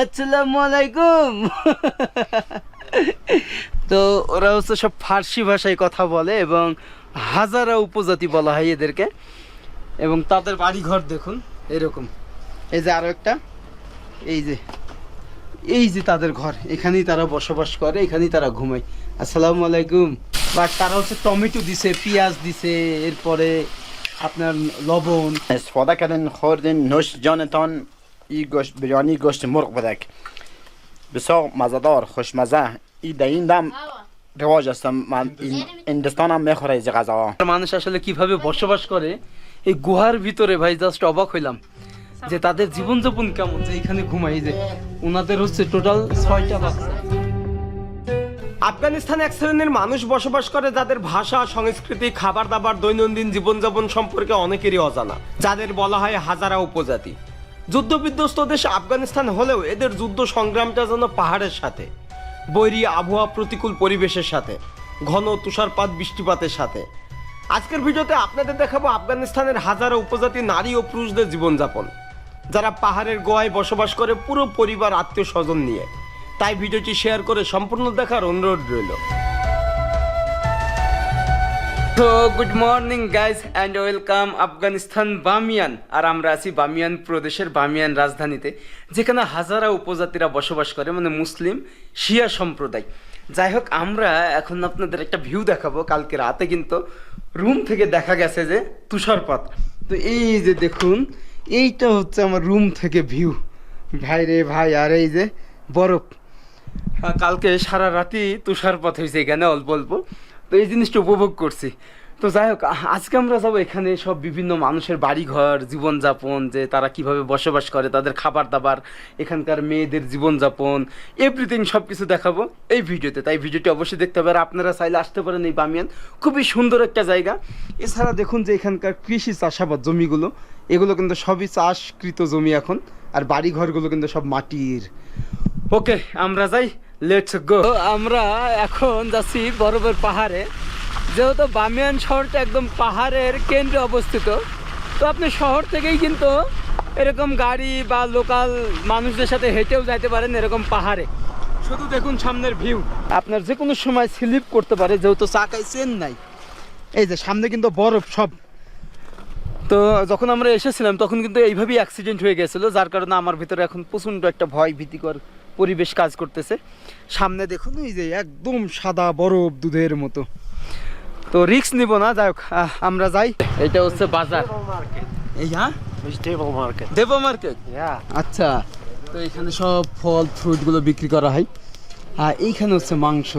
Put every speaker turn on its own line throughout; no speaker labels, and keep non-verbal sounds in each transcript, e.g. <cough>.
আসসালামু তো ওরা হচ্ছে সব ফার্সি ভাষায় কথা বলে এবং হাজারা উপজাতি বলা হয় এদেরকে। এবং তাদের বাড়ি ঘর দেখুন, এরকম। এই যে আরও একটা। এই যে এই যে তাদের ঘর, এখানেই তারা বসবাস করে, এখানেই তারা ঘুমায়। আসসালামু আলাইকুম। বাট তারা হচ্ছে টমেটো দিছে, পেঁয়াজ দিছে, এরপরে আপনার লবণ।
সদাকালীন খোরদিন নুষ জনতন ای گوشت بریانی گوشت مرغ بدک بسیار مزدار خوشمزه ای در این دم رواج است من این هندستان هم میخوره از غذا
মানুষ আসলে কিভাবে বসবাস করে এই গুহার ভিতরে ভাই জাস্ট অবাক হইলাম যে তাদের জীবনযাপন কেমন যে এখানে ঘুমাই এই যে ওনাদের হচ্ছে টোটাল ছয়টা বাচ্চা
আফগানিস্তানে এক শ্রেণীর মানুষ বসবাস করে যাদের ভাষা সংস্কৃতি খাবার দাবার দৈনন্দিন জীবনযাপন সম্পর্কে অনেকেরই অজানা যাদের বলা হয় হাজারা উপজাতি যুদ্ধ বিধ্বস্ত দেশ আফগানিস্তান হলেও এদের যুদ্ধ সংগ্রামটা যেন পাহাড়ের সাথে, বৈরী আবহাওয়া প্রতিকূল পরিবেশের সাথে, ঘন তুষারপাত বৃষ্টিপাতের সাথে। আজকের ভিডিওতে আপনাদের দেখাবো আফগানিস্তানের হাজারো উপজাতি নারী ও পুরুষদের জীবনযাপন, যারা পাহাড়ের গোয়ায় বসবাস করে পুরো পরিবার আত্মীয় স্বজন নিয়ে। তাই ভিডিওটি শেয়ার করে সম্পূর্ণ দেখার অনুরোধ রইল।
তো good morning guys and welcome Afghanistan Bamiyan আর আমরা আছি বামিয়ান প্রদেশের বামিয়ান রাজধানীতে, যেখানে হাজারা উপজাতিরা বসবাস করে মানে মুসলিম শিয়া সম্প্রদায়। যাই হোক, আমরা এখন আপনাদের একটা ভিউ দেখাবো। কালকে রাতে কিন্তু রুম থেকে দেখা গেছে যে তুষারপাত। তো এই যে দেখুন, এইটা হচ্ছে আমার রুম থেকে ভিউ ভাই রে ভাই, আর এই যে বরফ। কালকে সারা রাতি তুষারপাত হয়েছে এখানে, অল্প অল্প। তো এই জিনিসটা উপভোগ করছি। তো যাই হোক আজকে আমরা যাব এখানে সব বিভিন্ন মানুষের বাড়িঘর, জীবনযাপন, যে তারা কীভাবে বসবাস করে, তাদের খাবার দাবার এখানকার মেয়েদের জীবনযাপন এভরিথিং সব কিছু দেখাবো এই ভিডিওতে। তাই ভিডিওটি অবশ্যই দেখতে হবে। আর আপনারা চাইলে আসতে পারেন এই বামিয়ান। খুবই সুন্দর একটা জায়গা। এছাড়া দেখুন যে এখানকার কৃষি চাষাবাদ জমিগুলো, এগুলো কিন্তু সবই চাষকৃত জমি এখন। আর বাড়িঘরগুলো কিন্তু সব মাটির। ওকে, আমরা যাই। লেটস গো আমরা এখন যাচ্ছি বরফের পাহাড়ে। যেহেতু বামিয়ান শহরটা একদম পাহাড়ের কেন্দ্রে অবস্থিত তো আপনি শহর থেকেই কিন্তু এরকম গাড়ি বা লোকাল মানুষদের সাথে হেঁটেও যাইতে পারেন এরকম পাহাড়ে। শুধু দেখুন সামনের ভিউ আপনার যে কোনো সময় স্লিপ করতে পারে যেহেতু চাকায় চেন নাই। এই যে সামনে কিন্তু বরফ সব। তো যখন আমরা এসেছিলাম তখন কিন্তু এইভাবেই অ্যাক্সিডেন্ট হয়ে গেছিল যার কারণে আমার ভিতরে এখন প্রচণ্ড একটা ভয় ভীতিকর পরিবেশ কাজ করতেছে। সামনে দেখুন এই যে একদম সাদা বরফ দুধের মতো। তো রিক্স নিব না যাই হোক আমরা যাই। এটা হচ্ছে বাজার। এই হ্যাঁ?
Market.
দেব মার্কেট আচ্ছা তো এখানে সব ফল ফ্রুটগুলো বিক্রি করা হয়। আর এইখানে হচ্ছে মাংস।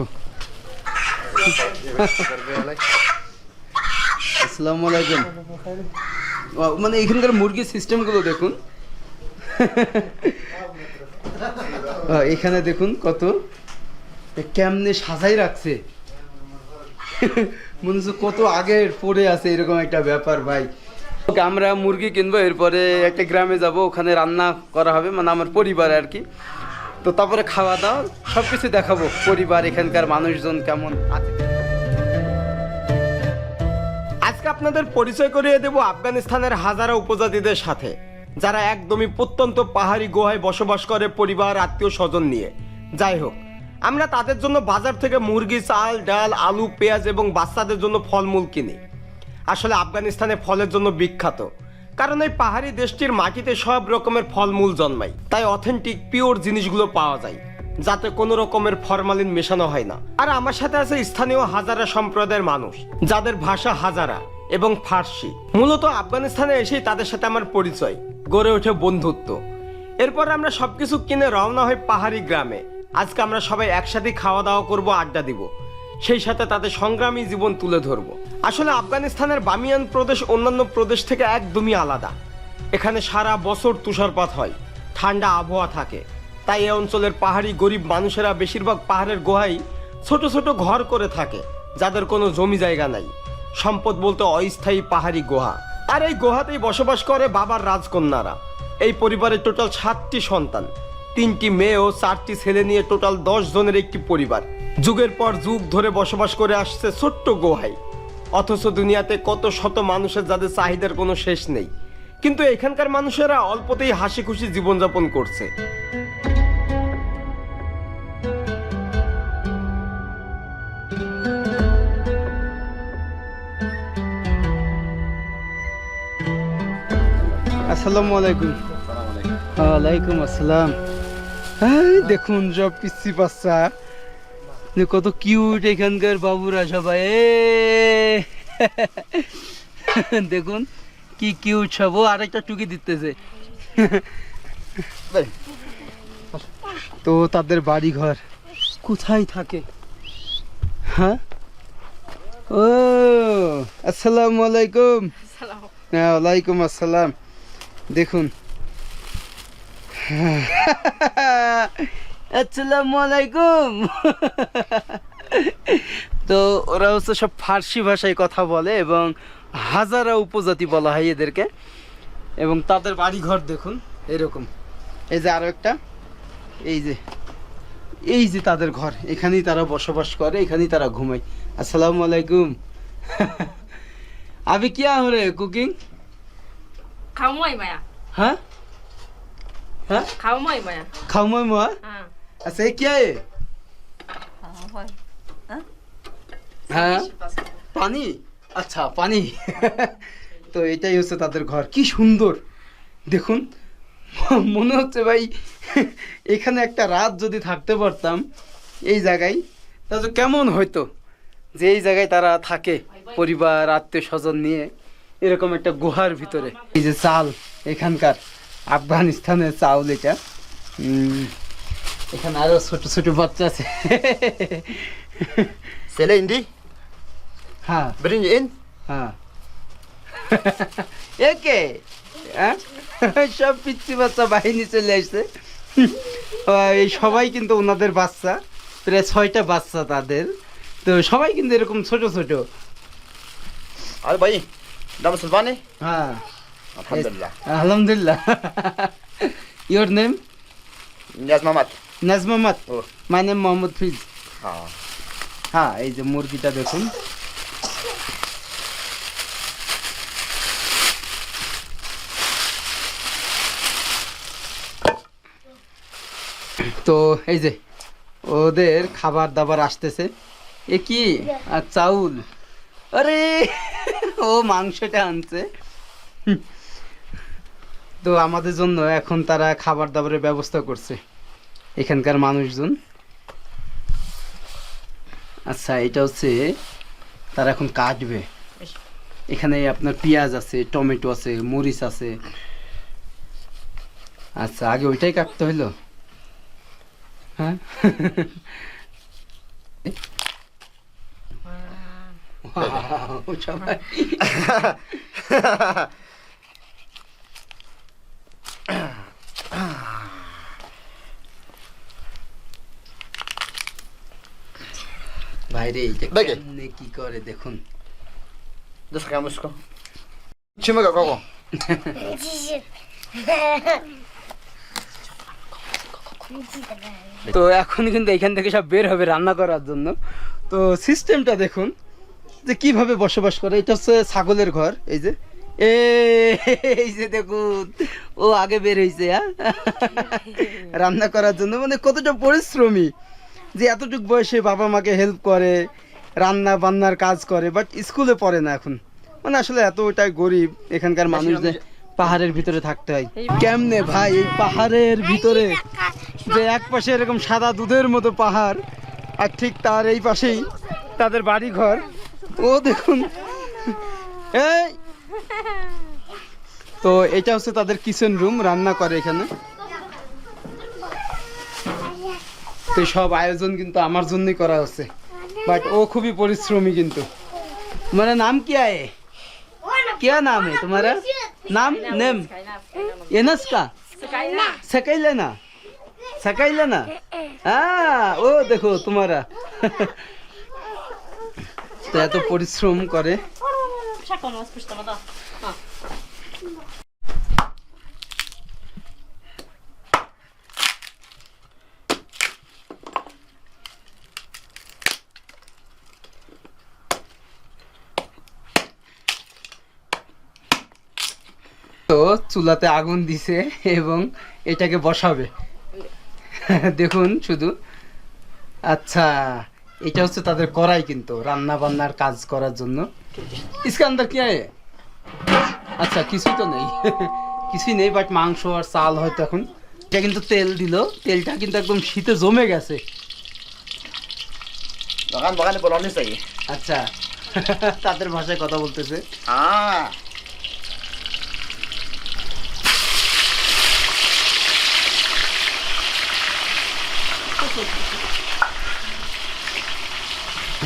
আসসালামু আলাইকুম। মানে এখানকার মুরগির সিস্টেমগুলো দেখুন। এখানে দেখুন কত। কেমনে সাজাই রাখছে। <laughs> মনে হচ্ছে কত আগের পড়ে আছে এরকম একটা ব্যাপার ভাই। আমরা মুরগি কিনবো, এরপরে একটা গ্রামে যাব, ওখানে রান্না করা হবে মানে আমার পরিবার আর কি। তো তারপরে খাওয়া দাওয়া সব কিছু দেখাবো, পরিবার, এখানকার মানুষজন কেমন আছে।
আজকে আপনাদের পরিচয় করিয়ে দেব আফগানিস্তানের হাজারো উপজাতিদের সাথে। যারা একদমই প্রত্যন্ত পাহাড়ি গুহায় বসবাস করে পরিবার, আত্মীয় স্বজন নিয়ে। যাই হোক, আমরা তাদের জন্য বাজার থেকে মুরগি, চাল, ডাল, আলু, পেঁয়াজ এবং বাচ্চাদের জন্য ফলমূল কিনি। আসলে আফগানিস্তানে ফলের জন্য বিখ্যাত, কারণ এই পাহাড়ি দেশটির মাটিতে সব রকমের ফলমূল জন্মায়। তাই অথেন্টিক পিওর জিনিসগুলো পাওয়া যায়, যাতে কোনো রকমের ফরমালিন মেশানো হয় না। আর আমার সাথে আছে স্থানীয় হাজারা সম্প্রদায়ের মানুষ, যাদের ভাষা হাজারা। এবং ফার্সি। মূলত আফগানিস্তানে এসেই তাদের সাথে আমার পরিচয়, গড়ে ওঠে বন্ধুত্ব। এরপর আমরা সবকিছু কিনে রওনা হই পাহাড়ি গ্রামে। আজকে আমরা সবাই একসাথে খাওয়া দাওয়া করব, আড্ডা দিব। সেই সাথে তাদের সংগ্রামী জীবন তুলে ধরব। আসলে আফগানিস্তানের বামিয়ান প্রদেশ অন্যান্য প্রদেশ থেকে একদমই আলাদা। এখানে সারা বছর তুষারপাত হয়, ঠান্ডা আবহাওয়া থাকে। তাই এই অঞ্চলের পাহাড়ি গরিব মানুষেরা বেশিরভাগ পাহাড়ের গুহায় ছোট ছোট ঘর করে থাকে, যাদের কোনো জমি জায়গা নাই। সম্পদ বলতে অস্থায়ী পাহাড়ি গুহা। আর এই গুহাতেই বসবাস করে বাবার রাজকন্যারা। এই পরিবারের টোটাল সাতটি সন্তান। তিনটি মেয়ে ও চারটি ছেলে নিয়ে টোটাল দশ জনের একটি পরিবার। যুগের পর যুগ ধরে বসবাস করে আসছে ছোট্ট গুহায়। অথচ দুনিয়াতে কত শত মানুষের যাদের চাহিদার কোনো শেষ নেই। কিন্তু এখানকার মানুষেরা অল্পতেই হাসি খুশি জীবনযাপন করছে।
আসসালামু আলাইকুম। ওয়ালাইকুম আসসালাম। এই দেখুন সব পিসি বাচ্চা। যে কত কিউট এখানকার বাবুরা সবাই দেখুন কি কিউট সব ও আরেকটা টুকি দিতেছে।
ভাই
তো তাদের বাড়ি ঘর কোথায় থাকে? হ্যাঁ? ও আসসালামু আলাইকুম। হ্যাঁ ওয়ালাইকুম আসসালাম। দেখুন। <laughs> আসসালামু আলাইকুম। <laughs> তো ওরা হচ্ছে সব ফার্সি ভাষায় কথা বলে এবং হাজারা উপজাতি বলা হয় এদেরকে। এবং তাদের বাড়ি ঘর দেখুন, এরকম। এই যে আরও একটা। এই যে এই যে তাদের ঘর, এখানেই তারা বসবাস করে, এখানেই তারা ঘুমায়। আসসালামু আলাইকুম। <laughs> আবি কিয়া हो रे
খাওয়াই মায়া।
হ্যাঁ
হ্যাঁ খাওয়াই মায়া।
খাওয়াই মায়া?
হ্যাঁ
আচ্ছা এ? কি আয়ে হ্যাঁ পানি? আচ্ছা পানি। <laughs> তো এটাই হচ্ছে তাদের ঘর। কি সুন্দর। দেখুন মনে হচ্ছে ভাই <laughs> এখানে একটা রাত যদি থাকতে পারতাম এই জায়গায় তাহলে কেমন হয়তো যে এই জায়গায় তারা থাকে পরিবার আত্মীয় স্বজন নিয়ে। এরকম একটা গুহার ভিতরে। এই যে চাল এখানকার আফগানিস্তানের চাউল এটা। এখানে আরও ছোট ছোট বাচ্চা আছে।
Sela indi,
হ্যাঁ. হ্যাঁ। একে হ্যাঁ? সব পিচ্ছি বাচ্চা বাহিনী চলে আসছে। এই সবাই কিন্তু ওনাদের বাচ্চা প্রায় ছয়টা বাচ্চা তাদের। তো সবাই কিন্তু এরকম ছোট ছোট।
আর bayi.
হ্যাঁ. আলহামদুলিল্লাহ ইয়োর নেম. নাজমামাত
ও।
মাই নেম মোহাম্মদ ফিজ. হ্যাঁ এই যে মুরগিটা দেখুন। তো এই যে ওদের খাবার দাবার আসতেছে। এ কি? আর চাউল। আরে! ও মাংসটা আনছে। তো আমাদের জন্য এখন তারা খাবার দাবারের ব্যবস্থা করছে। এখানকার মানুষজন। আচ্ছা এটা হচ্ছে তারা এখন কাটবে। এখানে আপনার পেঁয়াজ আছে, টমেটো আছে, মরিচ আছে। আচ্ছা আগে ওইটাই কাটতে হইল? হ্যাঁ? Wow, বাইরে এইটা কেমনে কি করে দেখুন. তো এখন কিন্তু এখান থেকে সব বের হবে রান্না করার জন্য। তো সিস্টেমটা দেখুন। যে কীভাবে বসবাস করে এটা হচ্ছে ছাগলের ঘর এই যে। এই যে দেখুন ও আগে বের হয়েছে হ্যাঁ? রান্না করার জন্য মানে কতটা পরিশ্রমী যে এতটুক বয়সে বাবা মাকে হেল্প করে রান্না বান্নার কাজ করে বাট স্কুলে পড়ে না এখন। মানে আসলে এতটাই গরিব এখানকার মানুষদের পাহাড়ের ভিতরে থাকতে হয়। কেমনে ভাই এই পাহাড়ের ভিতরে যে এক পাশে এরকম সাদা দুধের মতো পাহাড় আর ঠিক তার এই পাশেই তাদের বাড়ি ঘর ও দেখুন এই তো এটা হচ্ছে তাদের কিচেন রুম রান্না করে এখানে তো এই সব আয়োজন কিন্তু আমার জন্যই করা হচ্ছে বাট ও খুবই পরিশ্রমী কিন্তু তোমার নাম কি আয়ে क्या नाम है तुम्हारा नाम नेम एनस का
Sakaina.
सकाई लेना सकाई लेना हाँ ओ देखो तुम्हारा তো এত পরিশ্রম করে।
to.
তো চুলাতে আগুন দিছে এবং এটাকে বসাবে। দেখুন শুধু। আচ্ছা। এটা হচ্ছে তাদের করাই কিন্তু রান্না বান্নার কাজ করার জন্য। ইস্কান্দার কি আয়? আচ্ছা কিছু তো নেই। কিছুই নেই বাট মাংস আর চাল হয়তো এখন। এটা কিন্তু তেল দিল। তেলটা কিন্তু একদম শীতে জমে গেছে।
বাগান বাগানে বলানি চাই।
আচ্ছা। তাদের ভাষায় কথা বলতেছে।
আ।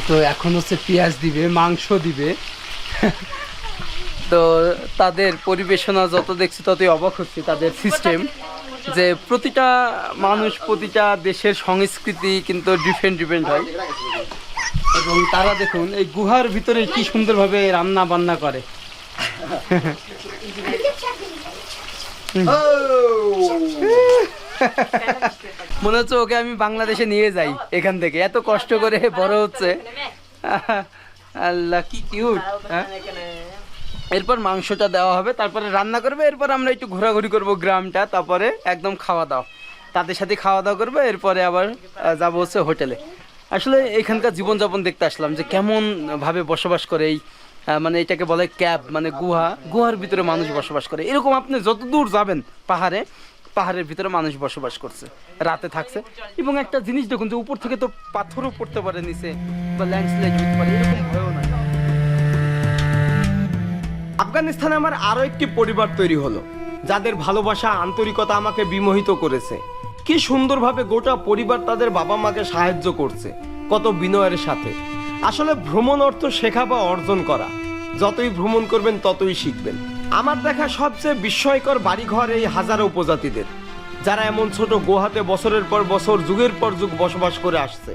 তো এখন হচ্ছে পেঁয়াজ দিবে মাংস দিবে। তো তাদের পরিবেশনা যত দেখছি ততই অবাক হচ্ছে তাদের সিস্টেম যে প্রতিটা মানুষ প্রতিটা দেশের সংস্কৃতি কিন্তু ডিফারেন্ট ডিফারেন্ট হয়। এবং তারা দেখুন এই গুহার ভিতরে কি সুন্দরভাবে রান্না বান্না করে <laughs> <laughs> <laughs> মনে হচ্ছে ওকে আমি বাংলাদেশে নিয়ে যাই এখান থেকে। এত কষ্ট করে বড় হচ্ছে। <laughs> আল্লাহ, কি কিউট এরপর মাংসটা দেওয়া হবে, তারপরে রান্না করবে, এরপর আমরা একটু ঘোরাঘুরি করব গ্রামটা, তারপরে একদম খাওয়া দাওয়া। তাদের সাথে খাওয়া দাওয়া করবে, এরপরে আবার যাব হচ্ছে হোটেলে। আসলে এখানকার জীবনযাপন দেখতে আসলাম যে কেমন ভাবে বসবাস করে এই মানে এটাকে বলে ক্যাব মানে গুহা। গুহার ভিতরে মানুষ বসবাস করে। এরকম আপনি যত দূর যাবেন পাহাড়ে পাহাড়ের ভিতরে মানুষ বসবাস করছে, রাতে থাকছে। এবং একটা জিনিস দেখুন যে উপর থেকে তো পাথরও পড়তে পারে নিচে বা ল্যান্ডস্লাইড হতে পারে, এরকম ভয়ও নাই।
আফগানিস্তানে আমার আরও একটি পরিবার তৈরি হলো, যাদের ভালোবাসা, আন্তরিকতা আমাকে বিমোহিত করেছে। কি সুন্দরভাবে গোটা পরিবার তাদের বাবা মাকে সাহায্য করছে, কত বিনয়ের সাথে। আসলে ভ্রমণ অর্থ শেখা বা অর্জন করা, যতই ভ্রমণ করবেন ততই শিখবেন। আমার দেখা সবচেয়ে বিস্ময়কর বাড়িঘর এই হাজারো উপজাতিদের, যারা এমন ছোট গুহাতে বছরের পর বছর, যুগের পর যুগ বসবাস করে আসছে।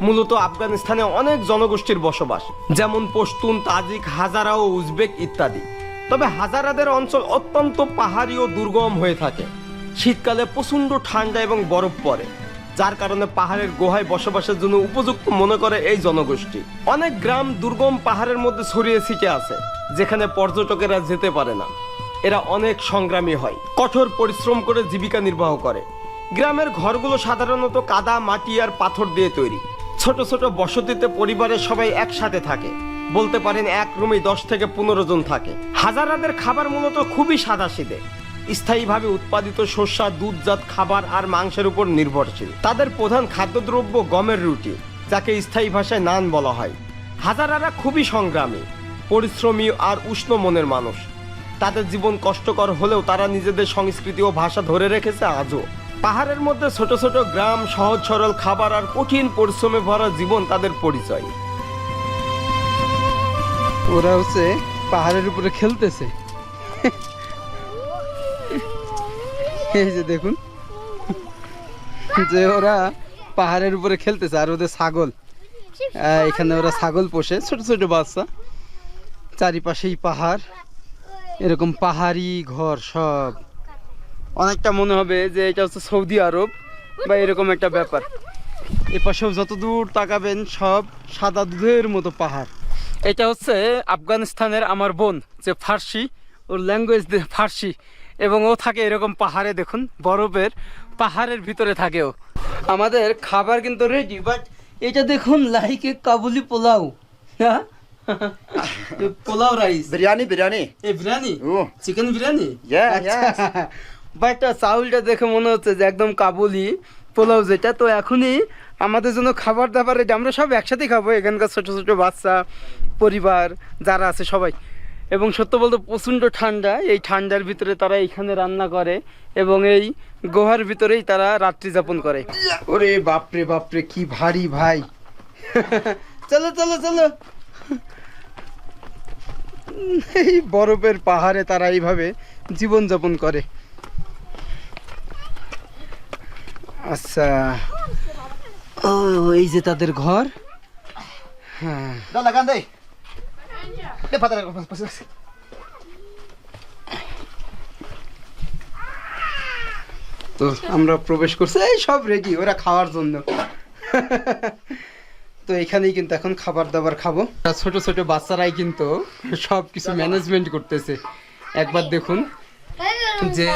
মূলত আফগানিস্তানে অনেক জনগোষ্ঠীর বসবাস, যেমন পশতুন, তাজিক, হাজারা ও উজবেক ইত্যাদি। তবে হাজারাদের অঞ্চল অত্যন্ত পাহাড়ি ও দুর্গম হয়ে থাকে। শীতকালে প্রচণ্ড ঠান্ডা এবং বরফ পড়ে। যার কারণে পাহাড়ের গুহায় বসবাসের জন্য উপযুক্ত মনে করে এই জনগোষ্ঠী। অনেক গ্রাম দুর্গম পাহাড়ের মধ্যে ছড়িয়ে ছিটে আছে, যেখানে পর্যটকেরা যেতে পারে না। এরা অনেক সংগ্রামী হয়, কঠোর পরিশ্রম করে জীবিকা নির্বাহ করে। গ্রামের ঘরগুলো সাধারণত কাদা, মাটি আর পাথর দিয়ে তৈরি। ছোট ছোট বসতিতে পরিবারের সবাই একসাথে থাকে। বলতে পারেন এক রুমে দশ থেকে পনেরো জন থাকে। হাজারাদের খাবার মূলত খুবই সাদাসিদে। স্থায়ীভাবে উৎপাদিত শস্য দুধজাত খাবার আর মাংসের উপর নির্ভরশীল। তাদের প্রধান খাদ্যদ্রব্য গমের রুটি, যাকে স্থায়ী ভাষায় নান বলা হয়। হাজারারা খুবই সংগ্রামী, পরিশ্রমী আর উষ্ণ মনের মানুষ। তাদের জীবন কষ্টকর হলেও তারা নিজেদের সংস্কৃতি ও ভাষা ধরে রেখেছে আজও। পাহাড়ের মধ্যে ছোট ছোট গ্রাম, সহজ সরল খাবার আর কঠিন পরিশ্রমে ভরা জীবন তাদের পরিচয়।
ওরা হচ্ছে পাহাড়ের উপরে খেলতেছে। এই যে দেখুন। যে ওরা পাহাড়ের উপরে খেলতেছে, আর ওদের ছাগল। এখানে ওরা ছাগল পোষে, ছোট ছোট বাচ্চা। চারিপাশেই পাহাড়, এরকম পাহাড়ি ঘর সব। অনেকটা মনে হবে যে এটা হচ্ছে সৌদি আরব বা এরকম একটা ব্যাপার। এ পাশেও যত দূর তাকাবেন, সব সাদা দুধের মতো পাহাড়। এটা হচ্ছে আফগানিস্তানের আমার বোন, যে ফার্সি, ওর ল্যাঙ্গুয়েজ ফার্সি। এবং ও থাকে এরকম পাহাড়ে দেখুন বরফের পাহাড়ের ভিতরে থাকে ও আমাদের খাবার কিন্তু রেডি বাট এটা দেখুন লাইকে কাবুলি পোলাও। হ্যাঁ? পোলাও রাইস
বিরিয়ানি বিরিয়ানি।
এ বিরিয়ানি?
ও।
চিকেন বিরিয়ানি?
Yeah,
আচ্ছা। বাট চাউলটা দেখে মনে হচ্ছে যে একদম কাবুলি পোলাও যেটা। তো এখনই আমাদের জন্য খাবার দাবার এটা আমরা সব একসাথে খাব। এখানকার ছোট ছোট বাচ্চা পরিবার যারা আছে সবাই। এবং সত্য বলতে প্রচণ্ড ঠান্ডা। এই ঠান্ডার ভিতরে তারা এইখানে রান্না করে এবং এই গুহার ভিতরেই তারা রাত্রি যাপন করে। ওরে বাপরে বাপরে কি ভারী ভাই। চলো চলো চলো। এই বরফের পাহাড়ে তারা এইভাবে জীবনযাপন করে। আচ্ছা। ও এই যে তাদের ঘর। হ্যাঁ।
De para atrás.
তো আমরা প্রবেশ করছি, এই সব রেডি ওরা খাওয়ার জন্য। তো এখানেই কিন্তু এখন খাবার দাবার খাব। ছোট ছোট বাচ্চারাই কিন্তু সব কিছু ম্যানেজমেন্ট করতেছে। একবার দেখুন যে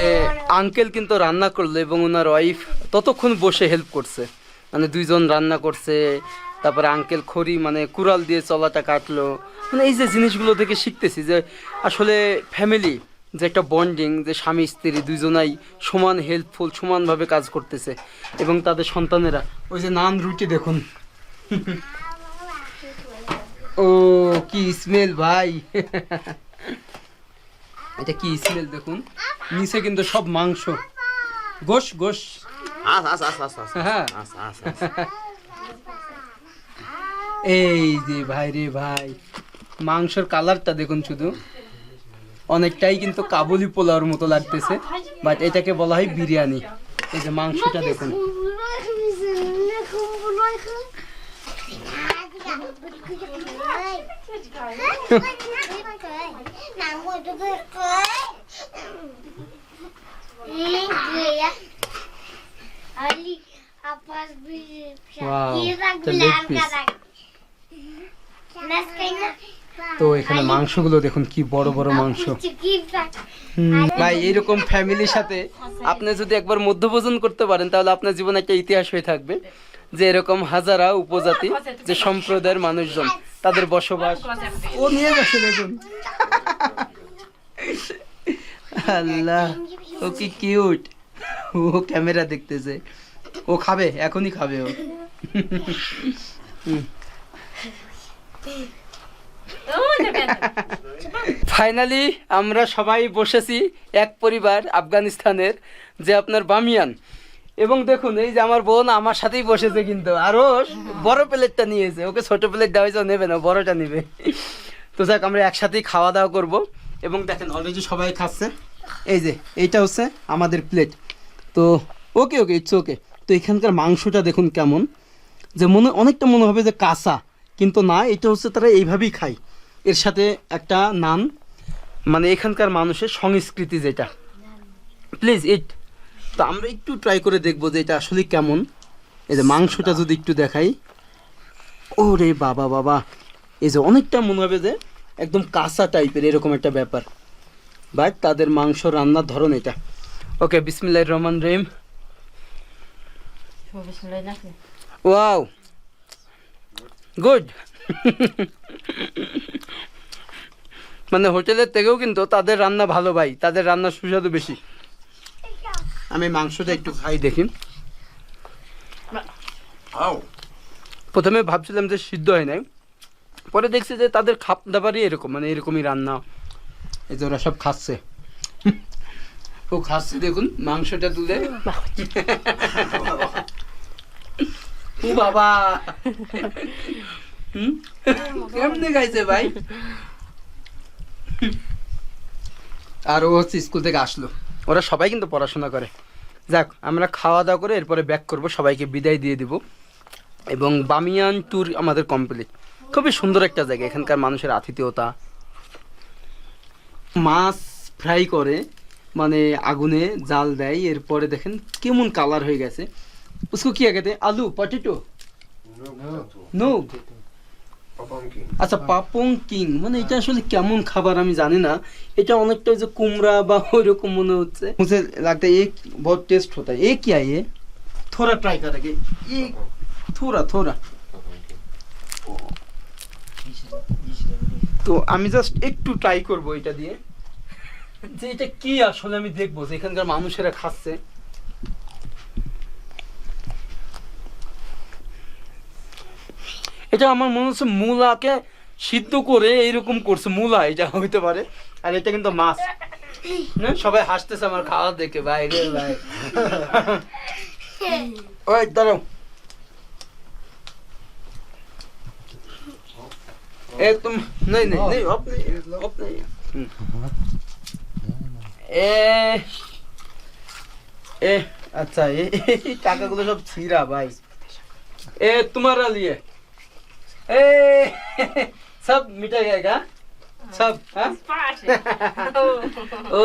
আঙ্কেল কিন্তু রান্না করল এবং ওনার ওয়াইফ ততক্ষণ বসে হেল্প করছে। মানে দুইজন রান্না করছে তারপরে আঙ্কেল খড়ি মানে কুড়াল দিয়ে চলাটা কাটলো। মানে এই যে জিনিসগুলো থেকে শিখতেছি যে আসলে ফ্যামিলি যে একটা বন্ডিং যে স্বামী স্ত্রী দুজনাই সমান হেল্পফুল সমানভাবে কাজ করতেছে। এবং তাদের সন্তানেরা ওই যে নান রুটি দেখুন। ও কি স্মেল ভাই। এটা কি স্মেল দেখুন? নিচে কিন্তু সব মাংস। গোশ গোশ।
আস আস আস
হ্যাঁ
আস আস
এই যে ভাই রে ভাই মাংসের কালারটা দেখুন শুধু। অনেকটাই কিন্তু কাবুলি পোলাওর মতো লাগতেছে বাট এটাকে বলা হয় বিরিয়ানি। এই যে মাংসটা দেখুন। <laughs> Wow, the leg piece. তো এখানে মাংসগুলো দেখুন কি বড় বড় মাংস। হুম, ভাই এইরকম ফ্যামিলির সাথে আপনি যদি একবার মধ্যভোজন করতে পারেন তাহলে আপনার জীবনে একটা ইতিহাস হয়ে থাকবে যে এরকম হাজারা উপজাতি যে সম্প্রদায়ের মানুষজন তাদের বসবাস। ও নিয়ে গেছে দেখুন। আল্লাহ ও কি কিউট ও ক্যামেরা দেখতেছে। ও খাবে এখনই খাবে ও। <laughs> <laughs> ফাইনালি আমরা সবাই বসেছি এক পরিবার আফগানিস্তানের, যে আপনার বামিয়ান। এবং দেখুন, এই যে আমার বোন আমার সাথেই বসেছে কিন্তু। আরও বড় প্লেটটা নিয়েছে। ওকে ছোট প্লেট দেওয়া নেবে না বড়টা নেবে। তো যাক, আমরা একসাথেই খাওয়া দাওয়া করব। এবং দেখেন অলরেডি সবাই খাচ্ছে। এই যে, এইটা হচ্ছে আমাদের প্লেট তো ওকে ওকে ইটস ওকে তো এখানকার মাংসটা দেখুন কেমন। যে মনে, অনেকটা মনে হবে যে কাঁচা। কিন্তু না এটা হচ্ছে তারা এইভাবেই খায়। এর সাথে একটা নান মানে এখানকার মানুষের সংস্কৃতি যেটা। প্লিজ ইট তো আমরা একটু ট্রাই করে দেখব যে এটা আসলে কেমন। এই যে মাংসটা যদি একটু দেখাই। ও রে বাবা বাবা। এই যে অনেকটা মনে হবে যে একদম কাঁচা টাইপের এরকম একটা ব্যাপার। বাট তাদের মাংস রান্নার ধরন এটা। ওকে বিসমিল্লাহ রহমান রহিম। ওয়াও গুড মানে হোটেলের থেকেও কিন্তু তাদের রান্না ভালো ভাই তাদের রান্না সুস্বাদু বেশি। আমি মাংসটা একটু খাই দেখি। প্রথমে ভাবছিলাম যে সিদ্ধ হয় নাই পরে দেখছি যে তাদের খাপ দাবারই এরকম মানে এরকমই রান্না। এই যে ওরা সব খাচ্ছে। ও খাচ্ছে দেখুন মাংসটা তুলে। <laughs> ও বাবা? কেমনে গাইছে ভাই? আর ও হচ্ছে স্কুল থেকে আসলো। ওরা সবাই কিন্তু পড়াশোনা করে। যাক, আমরা খাওয়া দাওয়া করে এরপরে ব্যাক করব, সবাইকে বিদায় দিয়ে দিব। এবং বামিয়ান ট্যুর আমাদের কমপ্লিট খুবই সুন্দর একটা জায়গা, এখানকার মানুষের আতিথেয়তা। মাছ ফ্রাই করে মানে আগুনে জাল দেয়, এরপরে দেখেন কেমন কালার হয়ে গেছে। उसको किया कहते हैं आलू पटेटो নো আচ্ছা পাপং কিং মানে এটা আসলে কেমন খাবার আমি জানি না এটা অনেকটা ওই যে কুমড়া বা ওইরকম মনে হচ্ছে मुझे लगता है एक बहुत टेस्ट होता है ये क्या है ये थोड़ा ट्राई करेंगे ये थोड़ा थोड़ा তো আমি জাস্ট একটু ট্রাই করব এটা দিয়ে যে এটা কি আসলে আমি দেখবো যে এখানকার মানুষেরা খাচ্ছে এটা আমার মনে হচ্ছে মূলাকে সিদ্ধ করে এইরকম করছে মূলা এটা হইতে পারে। আর এটা কিন্তু মাছ। হ্যাঁ? সবাই হাসতেছে আমার খাওয়া দেখে বাইরে ভাই। <laughs> ওই দাঁড়াও। আচ্ছা এই টাকাগুলো সব ছিঁড়া ভাই। এ তোমার আলিয়ে। ए सब मिटा जाएगा সব ও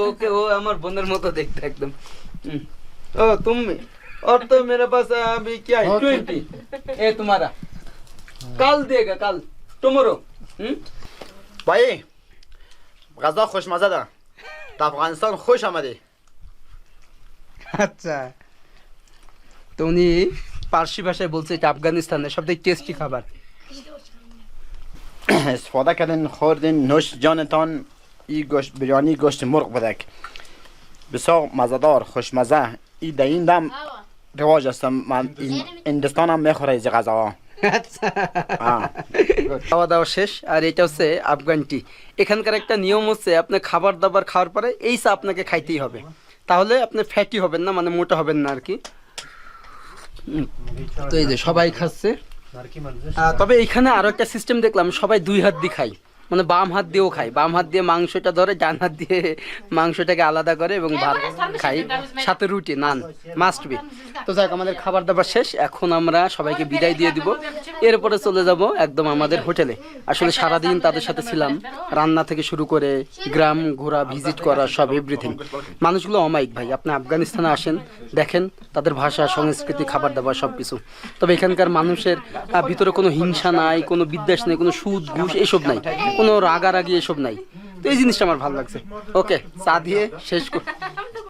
ওকে ও আমার বোনের মতো দেখতে একদম ও তুমি और तो मेरे पास अभी क्या है ट्वेंटी ए तुम्हारा कल देगा कल टुमरो
भाई गजा खुश मजा था আফগানিস্তান খুশ আমাদের
আচ্ছা তুমি পার্সি ভাষায় বলছে এটা আফগানিস্তানের সবথেকে টেস্টি খাবার
استفاده کردین خوردین نوش جانتان ای گوشت بریانی گوشت مرغ بدک بسیار مزدار خوشمزه ای در این دم رواج است من این هندستان هم میخوره از غذا
খাওয়া দাওয়া শেষ আর এটা হচ্ছে আফগান টি এখানকার একটা নিয়ম হচ্ছে আপনি খাবার দাবার খাওয়ার পরে এই চা আপনাকে খাইতেই হবে তাহলে আপনি ফ্যাটি হবেন না মানে মোটা হবেন না আর কি উম, তো এই যে সবাই খাচ্ছে। তবে এখানে আরও একটা সিস্টেম দেখলাম সবাই দুই হাত দিয়ে খায়। মানে বাম হাত দিয়েও খায়। বাম হাত দিয়ে মাংসটা ধরে, ডান হাত দিয়ে মাংসটাকে আলাদা করে এবং ভাত খাই সাথে রুটি, নান মাস্ট বি তো যাক আমাদের খাবার দাবার শেষ। এখন আমরা সবাইকে বিদায় দিয়ে দিব। এরপরে চলে যাব একদম আমাদের হোটেলে। আসলে সারাদিন তাদের সাথে ছিলাম। রান্না থেকে শুরু করে গ্রাম ঘোরা ভিজিট করা, সব এভরিথিং মানুষগুলো অমায়িক ভাই। আপনি আফগানিস্তানে আসেন, দেখেন তাদের ভাষা, সংস্কৃতি, খাবার দাবার সব কিছু তবে এখানকার মানুষের ভিতরে কোনো হিংসা নাই, কোনো বিদ্বেষ নেই, কোনো সুদ ঘুষ এসব নাই। কোনো রাগারাগি এসব নাই। তো এই জিনিসটা আমার ভালো লাগছে। ওকে, চা দিয়ে শেষ কর-